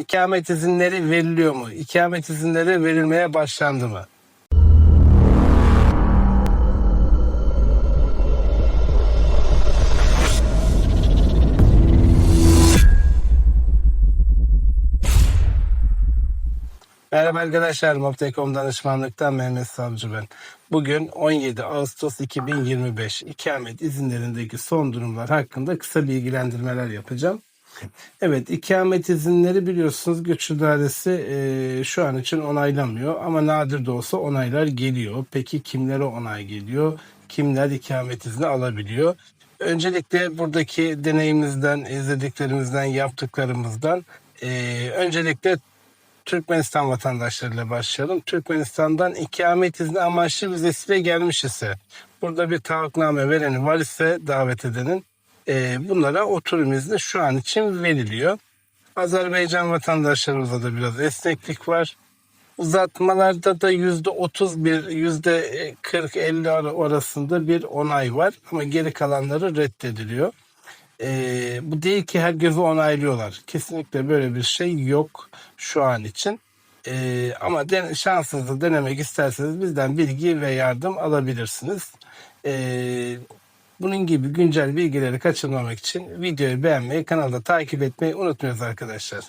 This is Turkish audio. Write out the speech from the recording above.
İkamet izinleri veriliyor mu? İkamet izinleri verilmeye başlandı mı? Merhaba arkadaşlar, Moptekom danışmanlıktan Mehmet Savcı ben. Bugün 17 Ağustos 2025 ikamet izinlerindeki son durumlar hakkında kısa bilgilendirmeler yapacağım. Evet, ikamet izinleri biliyorsunuz göç idaresi e, şu an için onaylamıyor ama nadir de olsa onaylar geliyor. Peki kimlere onay geliyor? Kimler ikamet izni alabiliyor? Öncelikle buradaki deneyimimizden, izlediklerimizden, yaptıklarımızdan e, öncelikle Türkmenistan vatandaşlarıyla başlayalım. Türkmenistan'dan ikamet izni amaçlı vizesiyle gelmiş ise, burada bir taahhütname vereni var ise davet edenin e, bunlara oturum izni şu an için veriliyor. Azerbaycan vatandaşlarımızda da biraz esneklik var. Uzatmalarda da yüzde 31, yüzde 40-50 arasında bir onay var ama geri kalanları reddediliyor. Ee, bu değil ki herkesi onaylıyorlar. Kesinlikle böyle bir şey yok şu an için. Ee, ama den şansınızı denemek isterseniz bizden bilgi ve yardım alabilirsiniz. Ee, bunun gibi güncel bilgileri kaçırmamak için videoyu beğenmeyi, kanalda takip etmeyi unutmuyoruz arkadaşlar.